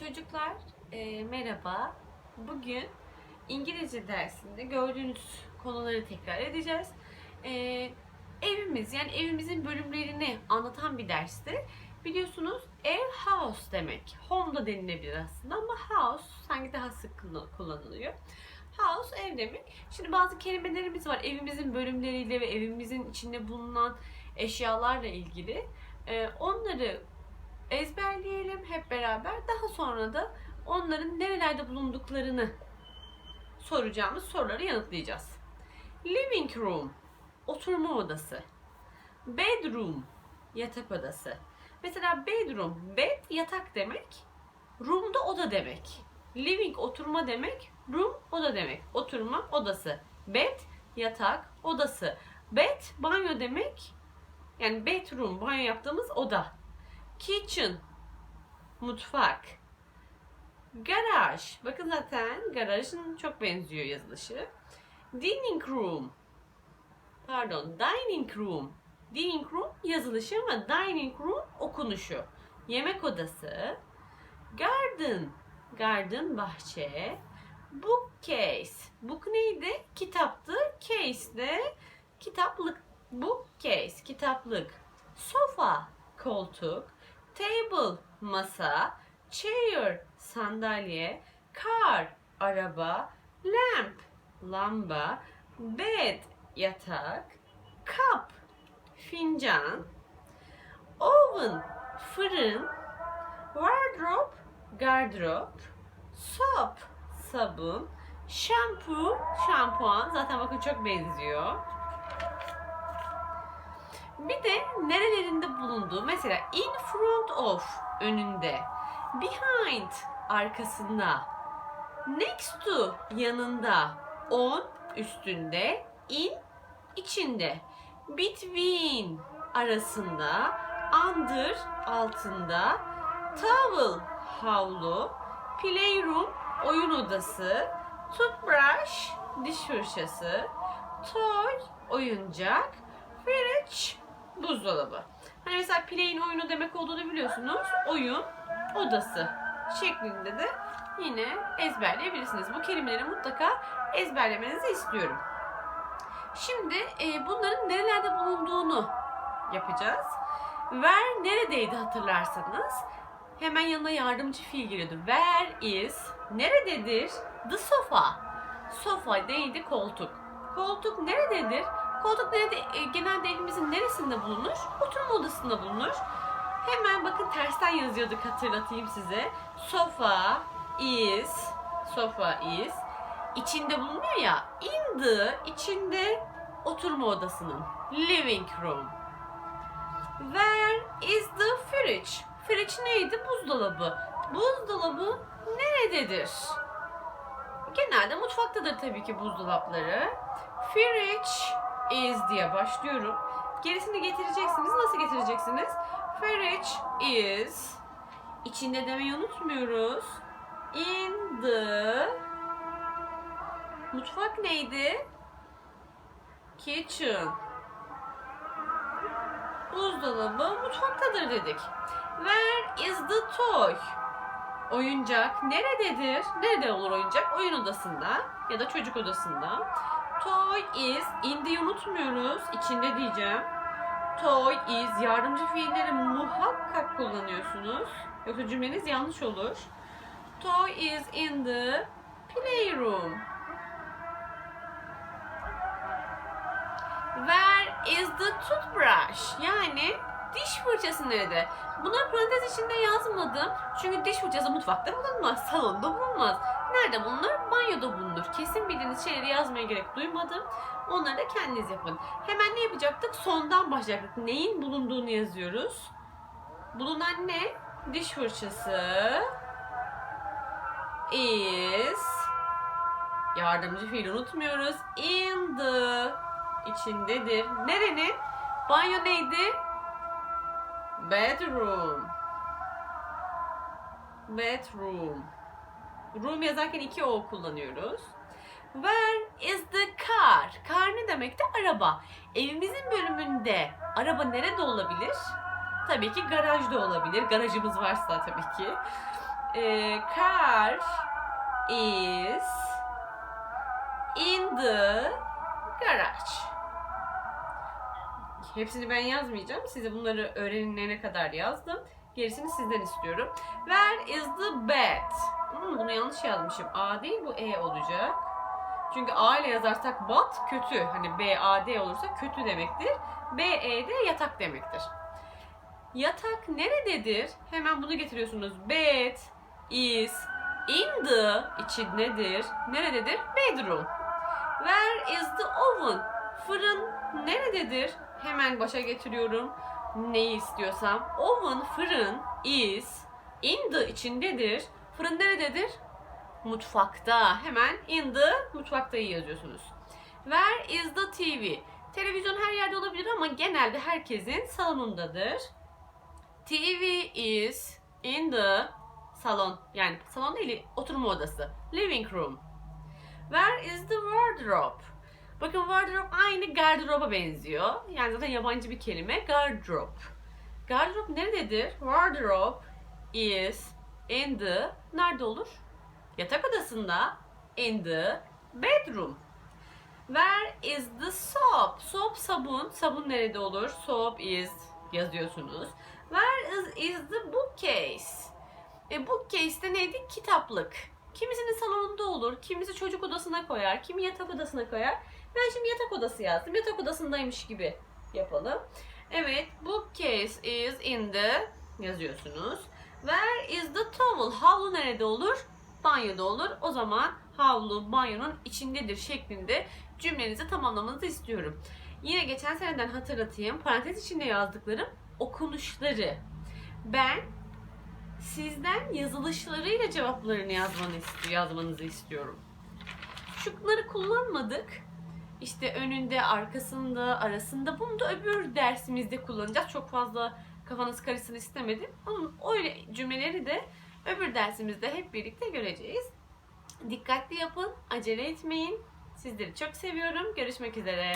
Çocuklar e, merhaba. Bugün İngilizce dersinde gördüğünüz konuları tekrar edeceğiz. E, evimiz yani evimizin bölümlerini anlatan bir dersti. Biliyorsunuz ev house demek. Home da denilebilir aslında ama house sanki daha sık kullan- kullanılıyor. House ev demek. Şimdi bazı kelimelerimiz var evimizin bölümleriyle ve evimizin içinde bulunan eşyalarla ilgili. E, onları ezberleyelim hep beraber. Daha sonra da onların nerelerde bulunduklarını soracağımız soruları yanıtlayacağız. Living room, oturma odası. Bedroom, yatak odası. Mesela bedroom, bed yatak demek. Room da oda demek. Living oturma demek, room oda demek. Oturma odası. Bed yatak odası. Bed banyo demek. Yani bedroom banyo yaptığımız oda. Kitchen mutfak. Garaj. Bakın zaten garajın çok benziyor yazılışı. Dining room. Pardon, dining room. Dining room yazılışı ama dining room okunuşu. Yemek odası. Garden. Garden bahçe. Bookcase. Book neydi? Kitaptı. Case de kitaplık. Bookcase, kitaplık. Sofa, koltuk. Table, masa. Chair, sandalye. Car, araba. Lamp, lamba. Bed, yatak. Cup, fincan. Oven, fırın. Wardrobe, gardırop. Soap, sabun. Shampoo, şampuan. Zaten bakın çok benziyor. Bir de nerelerinde bulunduğu. Mesela in front of önünde, behind arkasında, next to yanında, on üstünde, in içinde, between arasında, under altında, towel havlu, playroom oyun odası, toothbrush diş fırçası, toy oyuncak, fridge buzdolabı. Hani mesela play'in oyunu demek olduğunu biliyorsunuz. Oyun odası şeklinde de yine ezberleyebilirsiniz. Bu kelimeleri mutlaka ezberlemenizi istiyorum. Şimdi e, bunların nerelerde bulunduğunu yapacağız. Where neredeydi hatırlarsanız hemen yanına yardımcı fiil geliyordu. Where is nerededir? The sofa. Sofa neydi? Koltuk. Koltuk nerededir? Koltuk nerede, genelde evimizin neresinde bulunur? Oturma odasında bulunur. Hemen bakın tersten yazıyorduk hatırlatayım size. Sofa is, sofa is. içinde bulunuyor ya. In the, içinde oturma odasının. Living room. Where is the fridge? Fridge neydi? Buzdolabı. Buzdolabı nerededir? Genelde mutfaktadır tabii ki buzdolapları. Fridge is diye başlıyorum. Gerisini getireceksiniz. Nasıl getireceksiniz? Fridge is içinde demeyi unutmuyoruz. In the mutfak neydi? Kitchen. Buzdolabı mutfaktadır dedik. Where is the toy? Oyuncak nerededir? Nerede olur oyuncak? Oyun odasında ya da çocuk odasında. Toy is in diye unutmuyoruz. İçinde diyeceğim. Toy is yardımcı fiilleri muhakkak kullanıyorsunuz. Yoksa cümleniz yanlış olur. Toy is in the playroom. Where is the toothbrush? Yani diş fırçası nerede? Bunları parantez içinde yazmadım. Çünkü diş fırçası mutfakta bulunmaz, salonda bulunmaz. Nerede bulunur? Banyoda bulunur. Kesin bildiğiniz şeyleri yazmaya gerek duymadım. Onları da kendiniz yapın. Hemen ne yapacaktık? Sondan başlayacaktık. Neyin bulunduğunu yazıyoruz. Bulunan ne? Diş fırçası is yardımcı fiil unutmuyoruz. In the içindedir. Nerenin? Banyo neydi? Bedroom. Bedroom. Room yazarken iki O kullanıyoruz. Where is the car? Car ne demekti? Araba. Evimizin bölümünde araba nerede olabilir? Tabii ki garajda olabilir. Garajımız varsa tabii ki. e, car is in the garage. Hepsini ben yazmayacağım. Size bunları öğrenilene kadar yazdım. Gerisini sizden istiyorum. Where is the bed? Hmm, bunu yanlış yazmışım. A değil bu E olacak. Çünkü A ile yazarsak bat kötü. Hani B, A, D olursa kötü demektir. B, E de yatak demektir. Yatak nerededir? Hemen bunu getiriyorsunuz. Bed is in the için nedir? Nerededir? Bedroom. Where is the oven? Fırın nerededir? Hemen başa getiriyorum. Neyi istiyorsam. Oven, fırın is in the içindedir. Fırın nerededir? Mutfakta. Hemen in the mutfaktayı yazıyorsunuz. Where is the TV? Televizyon her yerde olabilir ama genelde herkesin salonundadır. TV is in the salon. Yani salon değil, oturma odası. Living room. Where is the wardrobe? Bakın wardrobe aynı gardıroba benziyor. Yani zaten yabancı bir kelime. Gardırop. Gardırop nerededir? Wardrobe is in the nerede olur? Yatak odasında. In the bedroom. Where is the soap? Soap sabun. Sabun nerede olur? Soap is yazıyorsunuz. Where is, is the bookcase? E, bookcase de neydi? Kitaplık. Kimisinin salonunda olur, kimisi çocuk odasına koyar, kimi yatak odasına koyar. Ben şimdi yatak odası yazdım. Yatak odasındaymış gibi yapalım. Evet, bookcase is in the yazıyorsunuz. Where is the towel? Havlu nerede olur? Banyoda olur. O zaman havlu banyonun içindedir şeklinde cümlenizi tamamlamanızı istiyorum. Yine geçen seneden hatırlatayım. Parantez içinde yazdıklarım okunuşları. Ben sizden yazılışlarıyla cevaplarını yazmanı yazmanızı istiyorum. Şunları kullanmadık. İşte önünde, arkasında, arasında. Bunu da öbür dersimizde kullanacağız. Çok fazla kafanız karışsın istemedim. Ama öyle cümleleri de öbür dersimizde hep birlikte göreceğiz. Dikkatli yapın, acele etmeyin. Sizleri çok seviyorum. Görüşmek üzere.